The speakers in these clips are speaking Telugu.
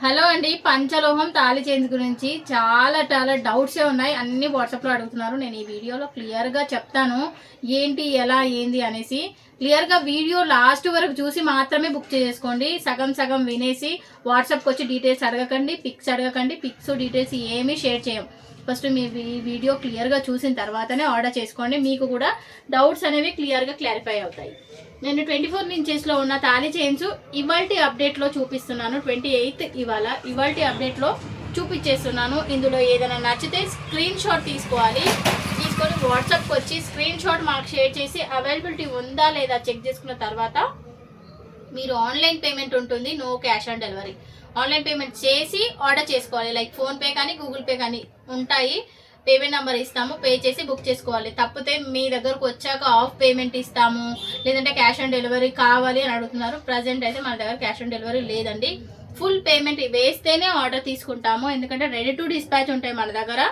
హలో అండి పంచలోహం తాళి చేంజ్ గురించి చాలా చాలా డౌట్సే ఉన్నాయి. అన్ని వాట్సాప్లో అడుగుతున్నారు. నేను ఈ వీడియోలో క్లియర్గా చెప్తాను. ఏంటి ఎలా ఏంది అనేసి క్లియర్గా వీడియో లాస్ట్ వరకు చూసి మాత్రమే బుక్ చేసుకోండి. సగం సగం వినేసి వాట్సాప్కి వచ్చి డీటెయిల్స్ అడగకండి పిక్స్ అడగకండి పిక్స్ డీటెయిల్స్ ఏమీ షేర్ చేయం ఫస్ట్ మీ వీడియో క్లియర్గా చూసిన తర్వాతనే ఆర్డర్ చేసుకోండి. మీకు కూడా డౌట్స్ అనేవి క్లియర్గా క్లారిఫై అవుతాయి. నేను ట్వంటీ ఫోర్ ఇంచెస్లో ఉన్న తాళీ చైన్స్ ఇవాల్టి అప్డేట్లో చూపిస్తున్నాను. ట్వంటీ ఎయిత్ ఇవాళ ఇవాల్టి అప్డేట్లో చూపించేస్తున్నాను ఇందులో ఏదైనా నచ్చితే స్క్రీన్ షాట్ తీసుకోవాలి. తీసుకొని వాట్సాప్కి వచ్చి స్క్రీన్ షాట్ మాకు షేర్ చేసి అవైలబిలిటీ ఉందా లేదా చెక్ చేసుకున్న తర్వాత మీరు ఆన్లైన్ పేమెంట్ ఉంటుంది no cash on delivery. Online payment చేసి ఆర్డర్ చేసుకోవాలి. లైక్ ఫోన్పే కానీ గూగుల్ పే కానీ ఉంటాయి. పేమెంట్ నెంబర్ ఇస్తాము పే చేసి బుక్ చేసుకోవాలి. తప్పితే మీ దగ్గరకు వచ్చాక ఆఫ్ పేమెంట్ ఇస్తాము లేదంటే క్యాష్ ఆన్ డెలివరీ కావాలి అని అడుగుతున్నారు. ప్రజెంట్ అయితే మన దగ్గర క్యాష్ ఆన్ డెలివరీ లేదండి. ఫుల్ పేమెంట్ వేస్తేనే ఆర్డర్ తీసుకుంటాము. ఎందుకంటే రెడీ టు డిస్పాచ్ ఉంటాయి మన దగ్గర.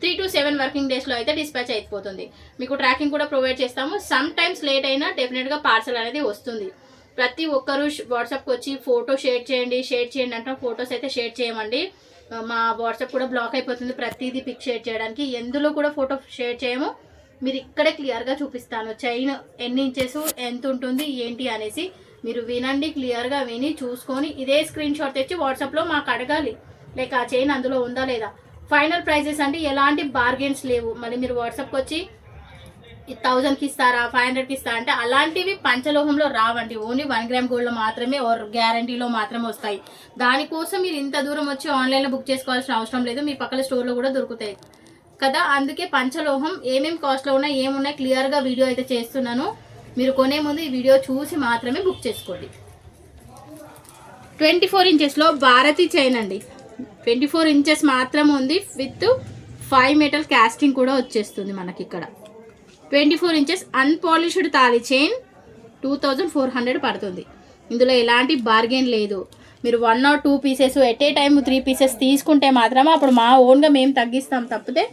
త్రీ టు సెవెన్ వర్కింగ్ డేస్లో అయితే డిస్పాచ్ అయిపోతుంది. మీకు ట్రాకింగ్ కూడా ప్రొవైడ్ చేస్తాము. సమ్ టైమ్స్ లేట్ అయినా డెఫినెట్గా పార్సల్ అనేది వస్తుంది. ప్రతి ఒక్కరు వాట్సాప్కి వచ్చి ఫోటో షేర్ చేయండి షేర్ చేయండి అంటే ఫొటోస్ అయితే షేర్ చేయమండి. మా వాట్సాప్ కూడా బ్లాక్ అయిపోతుంది ప్రతిదీ పిక్ షేర్ చేయడానికి. ఎందులో కూడా ఫోటో షేర్ చేయము. మీరు ఇక్కడే క్లియర్గా చూపిస్తాను. చైన్ ఎన్ని ఇంచెస్ ఎంత ఉంటుంది ఏంటి అనేసి మీరు వినండి క్లియర్గా విని చూసుకొని ఇదే స్క్రీన్ షాట్ తెచ్చి వాట్సాప్లో మాకు అడగాలి. లైక్ ఆ చైన్ అందులో ఉందా లేదా? ఫైనల్ ప్రైజెస్ అంటే ఎలాంటి బార్గెన్స్ లేవు. మళ్ళీ మీరు వాట్సాప్కి వచ్చి థౌజండ్కి ఇస్తారా ఫైవ్ హండ్రెడ్కి ఇస్తారా అంటే అలాంటివి పంచలోహంలో రావండి. ఓన్లీ వన్ గ్రామ్ గోల్డ్లో మాత్రమే ఓర్ గ్యారంటీలో మాత్రమే వస్తాయి. దానికోసం మీరు ఇంత దూరం వచ్చి ఆన్లైన్లో బుక్ చేసుకోవాల్సిన అవసరం లేదు. మీ పక్కన స్టోర్లో కూడా దొరుకుతాయి. కదా అందుకే పంచలోహం ఏమేమి కాస్ట్లో ఉన్నాయి ఏమున్నాయి క్లియర్గా వీడియో అయితే చేస్తున్నాను. మీరు కొనే ముందు ఈ వీడియో చూసి మాత్రమే బుక్ చేసుకోండి. ట్వంటీ ఫోర్ ఇంచెస్లో భారతి చైన్ అండి. ట్వంటీ ఫోర్ ఇంచెస్ మాత్రం ఉంది. విత్ ఫైవ్ మెటల్ క్యాస్టింగ్ కూడా వచ్చేస్తుంది మనకి ఇక్కడ. ట్వంటీ ఫోర్ ఇంచెస్ అన్పాలిష్డ్ తాళి chain two thousand four hundred పడుతుంది. ఇందులో ఎలాంటి బార్గెన్ లేదు. మీరు one or two pieces at a time three pieces తీసుకుంటే మాత్రం అప్పుడు మా ఓన్గా మేము తగ్గిస్తాం తప్పితే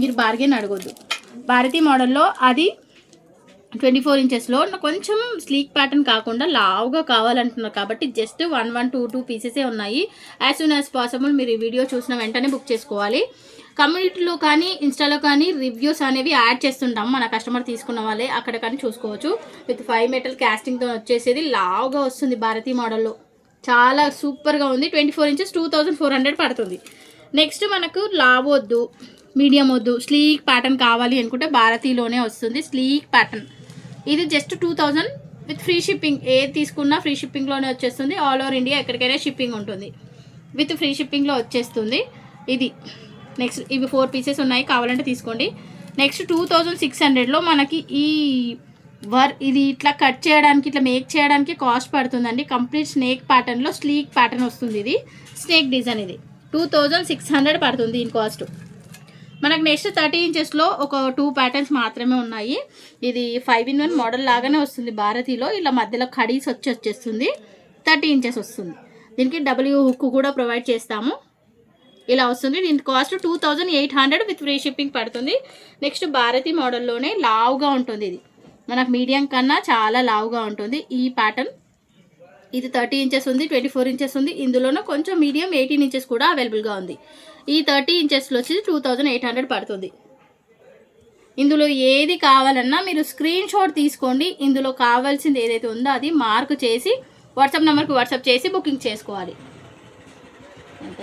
మీరు బార్గెన్ అడగొద్దు. భారతీ మోడల్లో అది ట్వంటీ ఫోర్ ఇంచెస్లో కొంచెం స్లీక్ ప్యాటర్న్ కాకుండా లావుగా కావాలంటున్నారు కాబట్టి just one one two two పీసెసే ఉన్నాయి. యాజ్ సూన్ యాజ్ పాసిబుల్ మీరు ఈ వీడియో చూసిన వెంటనే బుక్ చేసుకోవాలి. కమ్యూనిటీలో కానీ ఇన్స్టాలో కానీ రివ్యూస్ అనేవి యాడ్ చేస్తుంటాం. మన కస్టమర్ తీసుకున్న వాళ్ళే అక్కడ కానీ చూసుకోవచ్చు. విత్ ఫైవ్ మెటల్ క్యాస్టింగ్తో వచ్చేసేది లావుగా వస్తుంది భారతీ మోడల్లో చాలా సూపర్గా ఉంది. Twenty four inches two thousand four hundred పడుతుంది. నెక్స్ట్ మనకు లావ్ వద్దు మీడియం వద్దు స్లీక్ ప్యాటర్న్ కావాలి అనుకుంటే భారతీలోనే వస్తుంది. స్లీక్ ప్యాటర్న్ ఇది just two thousand with free shipping ఏది తీసుకున్నా ఫ్రీ షిప్పింగ్లోనే వచ్చేస్తుంది. ఆల్ ఓవర్ ఇండియా ఎక్కడికైనా షిప్పింగ్ ఉంటుంది. విత్ ఫ్రీ షిప్పింగ్లో వచ్చేస్తుంది. ఇది. నెక్స్ట్ ఇవి ఫోర్ పీసెస్ ఉన్నాయి. కావాలంటే తీసుకోండి. నెక్స్ట్ టూ థౌజండ్ సిక్స్ హండ్రెడ్లో మనకి ఈ వర్ ఇది ఇట్లా కట్ చేయడానికి ఇట్లా మేక్ చేయడానికి కాస్ట్ పడుతుందండి. కంప్లీట్ స్నేక్ ప్యాటర్న్లో స్లీక్ ప్యాటర్న్ వస్తుంది ఇది. స్నేక్ డిజైన్ ఇది. టూ థౌజండ్ సిక్స్ హండ్రెడ్ పడుతుంది దీని కాస్ట్ మనకు నెక్స్ట్ థర్టీ ఇంచెస్లో ఒక టూ ప్యాటర్న్స్ మాత్రమే ఉన్నాయి. ఇది ఫైవ్ ఇన్ వన్ మోడల్ లాగానే వస్తుంది భారతీలో. ఇలా మధ్యలో కడీస్ వచ్చి వచ్చేస్తుంది. థర్టీ ఇంచెస్ వస్తుంది. దీనికి డబ్ల్యూ హుక్ కూడా ప్రొవైడ్ చేస్తాము. ఇలా వస్తుంది. దీని cost two thousand eight hundred with free shipping పడుతుంది. నెక్స్ట్ భారతీ మోడల్లోనే లావుగా ఉంటుంది ఇది. మనకు మీడియం కన్నా చాలా లావుగా ఉంటుంది ఈ ప్యాటర్న్. ఇది థర్టీ ఇంచెస్ ఉంది ట్వంటీ ఫోర్ ఇంచెస్ ఉంది. ఇందులోనూ కొంచెం మీడియం ఎయిటీన్ ఇంచెస్ కూడా అవైలబుల్గా ఉంది. ఈ థర్టీ ఇంచెస్లో వచ్చి టూ థౌజండ్ ఎయిట్ హండ్రెడ్ పడుతుంది ఇందులో ఏది కావాలన్నా మీరు స్క్రీన్ షాట్ తీసుకోండి ఇందులో కావాల్సింది ఏదైతే ఉందో అది మార్క్ చేసి వాట్సాప్ నెంబర్కి వాట్సాప్ చేసి బుకింగ్ చేసుకోవాలి ఎంత?